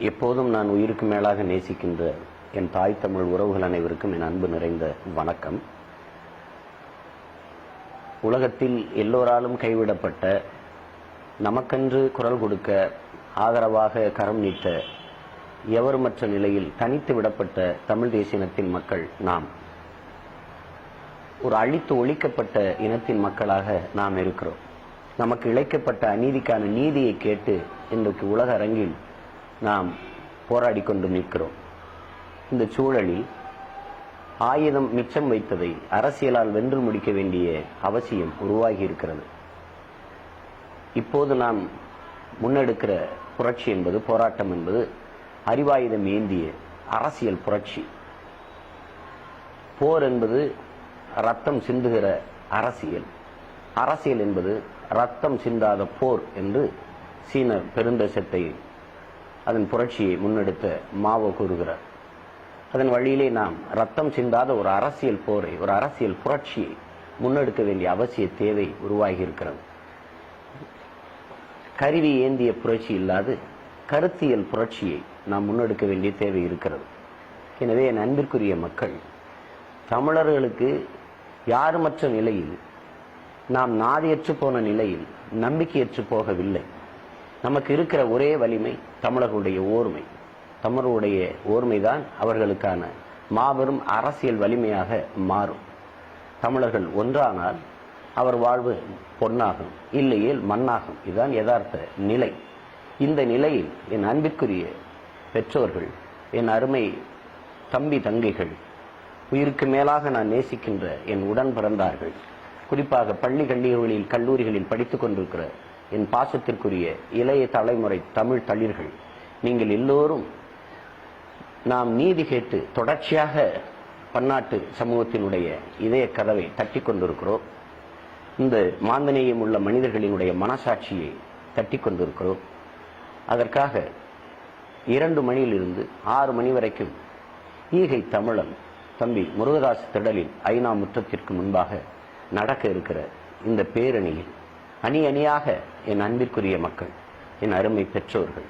எப்போதும் நான் உயிருக்கு மேலாக நேசிக்கின்ற என் தாய் தமிழ் உறவுகள் அனைவருக்கும் என் அன்பு நிறைந்த வணக்கம். உலகத்தில் எல்லோராலும் கைவிடப்பட்ட நமக்கென்று குரல் கொடுக்க ஆதரவாக கரம் நீட்ட எவருமற்ற நிலையில் தனித்து விடப்பட்ட தமிழ் தேசியத்தின் மக்கள் நாம். ஒரு அழித்து ஒழிக்கப்பட்ட இனத்தின் மக்களாக நாம் இருக்கிறோம். நமக்கு இழைக்கப்பட்ட அநீதிக்கான நீதியை கேட்டு இன்றைக்கு உலக அரங்கில் நாம் போராடி கொண்டு நிற்கிறோம். இந்த சூழலில் ஆயுதம் மிச்சம் வைத்ததை அரசியலால் வென்று முடிக்க வேண்டிய அவசியம் உருவாகி இருக்கிறது இப்போது நாம் முன்னெடுக்கிற புரட்சி என்பது போராட்டம் என்பது அறிவாயுதம் ஏந்திய அரசியல் புரட்சி. போர் என்பது ரத்தம் சிந்துகிற அரசியல். அரசியல் என்பது ரத்தம் சிந்தாத போர் என்று சீன பெருந்தேசத்தை அதன் புரட்சியை முன்னெடுத்த மாவோ கூறுகிறார். அதன் வழியிலே நாம் ரத்தம் சிந்தாத ஒரு அரசியல் போரை ஒரு அரசியல் புரட்சியை முன்னெடுக்க வேண்டிய அவசிய தேவை உருவாகி இருக்கிறது கருவி ஏந்திய புரட்சி இல்லாது கருத்தியல் புரட்சியை நாம் முன்னெடுக்க வேண்டிய தேவை இருக்கிறது. எனவே என் அன்பிற்குரிய மக்கள் தமிழர்களுக்கு யாருமற்ற நிலையில் நாம் நாதியற்று போன நிலையில் நம்பிக்கையற்று போகவில்லை. நமக்கு இருக்கிற ஒரே வலிமை தமிழர்களுடைய ஓர்மை. தமிழருடைய ஓர்மைதான் அவர்களுக்கான மாபெரும் அரசியல் வலிமையாக மாறும். தமிழர்கள் ஒன்றானால் அவர் வாழ்வு பொன்னாகும் இல்லையேல் மண்ணாகும். இதுதான் யதார்த்த நிலை. இந்த நிலையில் என் அன்பிற்குரிய பெற்றோர்கள் என் அருமை தம்பி தங்கைகள் உயிருக்கு மேலாக நான் நேசிக்கின்ற என் உடன் பிறந்தார்கள் குறிப்பாக பள்ளி கல்லூரிகளில் கல்லூரிகளில் படித்துக் கொண்டிருக்கிற என் பாசத்திற்குரிய இளைய தலைமுறை தமிழ் தளிர்கள் நீங்கள் எல்லோரும் நாம் நீதி கேட்டு தொடர்ச்சியாக பன்னாட்டு சமூகத்தினுடைய இதய கதவை தட்டி கொண்டிருக்கிறோம். இந்த மாந்தநேயம் உள்ள மனிதர்களினுடைய மனசாட்சியை தட்டி கொண்டிருக்கிறோம். அதற்காக இரண்டு மணியிலிருந்து ஆறு மணி வரைக்கும் ஈகை தமிழன் தம்பி முருகதாஸ் திடலில் ஐநா முற்றத்திற்கு முன்பாக நடக்க இருக்கிற இந்த பேரணியில் அணி அணியாக என் அன்பிற்குரிய மக்கள் என் அருமை பெற்றோர்கள்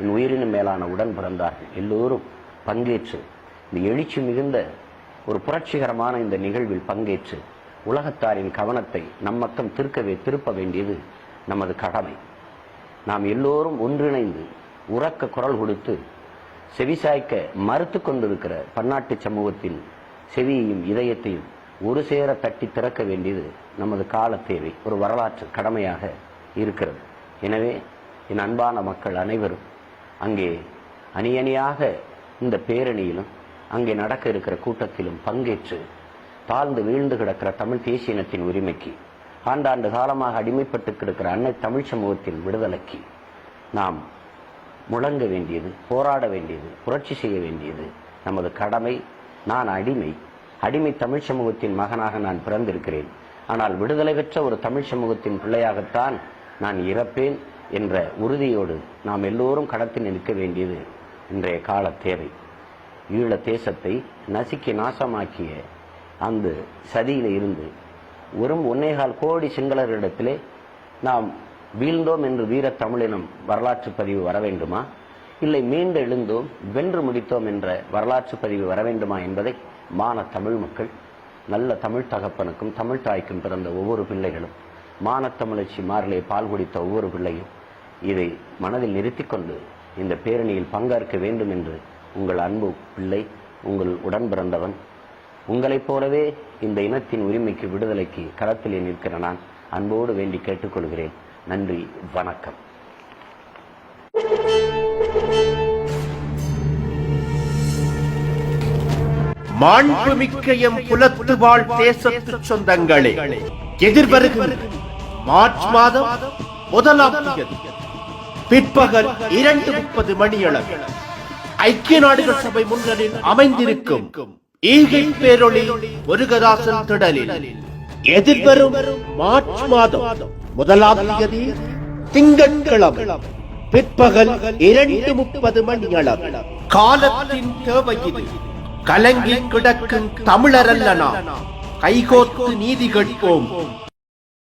என் உயிரினும் மேலான உடன் பிறந்தார்கள் எல்லோரும் பங்கேற்று இந்த எழுச்சி மிகுந்த ஒரு புரட்சிகரமான இந்த நிகழ்வில் பங்கேற்று உலகத்தாரின் கவனத்தை நம் பக்கம் திருக்கவே திருப்ப வேண்டியது நமது கடமை. நாம் எல்லோரும் ஒன்றிணைந்து உறக்க குரல் கொடுத்து செவிசாய்க்க மறுத்து கொண்டிருக்கிற பன்னாட்டு சமூகத்தின் செவியையும் இதயத்தையும் ஒரு சேர தட்டி திறக்க வேண்டியது நமது கால தேவை ஒரு வரலாற்று கடமையாக இருக்கிறது. எனவே என் அன்பான மக்கள் அனைவரும் அங்கே அணியணியாக இந்த பேரணியிலும் அங்கே நடக்க இருக்கிற கூட்டத்திலும் பங்கேற்று தாழ்ந்து வீழ்ந்து கிடக்கிற தமிழ் தேசிய இனத்தின் உரிமைக்கு ஆண்டாண்டு காலமாக அடிமைப்பட்டு கிடக்கிற அன்னை தமிழ் சமூகத்தின் விடுதலைக்கு நாம் முழங்க வேண்டியது போராட வேண்டியது புரட்சி செய்ய வேண்டியது நமது கடமை நான் அடிமை அடிமை தமிழ் சமூகத்தின் மகனாக நான் பிறந்திருக்கிறேன். ஆனால் விடுதலை பெற்ற ஒரு தமிழ் சமூகத்தின் பிள்ளையாகத்தான் நான் இறப்பேன் என்ற உறுதியோடு நாம் எல்லோரும் கடத்தி நிற்க வேண்டியது இன்றைய கால தேவை. ஈழ தேசத்தை நசுக்கி நாசமாக்கிய அந்த சதியில் இருந்து வெறும் ஒன்னேகால் கோடி சிங்களரிடத்திலே நாம் வீழ்ந்தோம் என்று வீர தமிழினம் வரலாற்று பதிவு வர வேண்டுமா? இல்லை மீண்டெழுந்தோம் வென்று முடித்தோம் என்ற வரலாற்று பதிவு வர வேண்டுமா என்பதை மான தமிழ் மக்கள் நல்ல தமிழ் தகப்பனுக்கும் தமிழ் தாய்க்கும் பிறந்த ஒவ்வொரு பிள்ளைகளும் மானத்தமிழச்சி மாறிலே பால் குடித்த ஒவ்வொரு பிள்ளையும் இதை மனதில் நிறுத்தி கொண்டு இந்த பேரணியில் பங்கேற்க வேண்டும் என்று உங்கள் அன்பு பிள்ளை உங்கள் உடன் பிறந்தவன் உங்களைப் போலவே இந்த இனத்தின் உரிமைக்கு விடுதலைக்கு களத்திலே நிற்கிற நான் அன்போடு வேண்டி கேட்டுக்கொள்கிறேன். நன்றி வணக்கம். மாண்புமிக்க எம் குலத்து வாழ் தேசத்து சொந்தங்களே எதிர்வருகின்ற மார்ச் மாதம் முதலாம் தேதி பிற்பகல் இரண்டு முப்பது மணியளவில் ஐக்கிய நாடுகள் சபை முன்னணியில் அமைந்திருக்கும் ஈகை பேரொளி முருகதாசன் திடலில் எதிர்வரும் மார்ச் மாதம் முதலாம் தேதி திங்கட்கிழமை பிற்பகல் இரண்டு முப்பது மணியளவு. காலத்தின் தேவை இது கலங்கி கிடக்கும் தமிழரல்ல நாம் கைகோத்து நீதி கேட்போம்.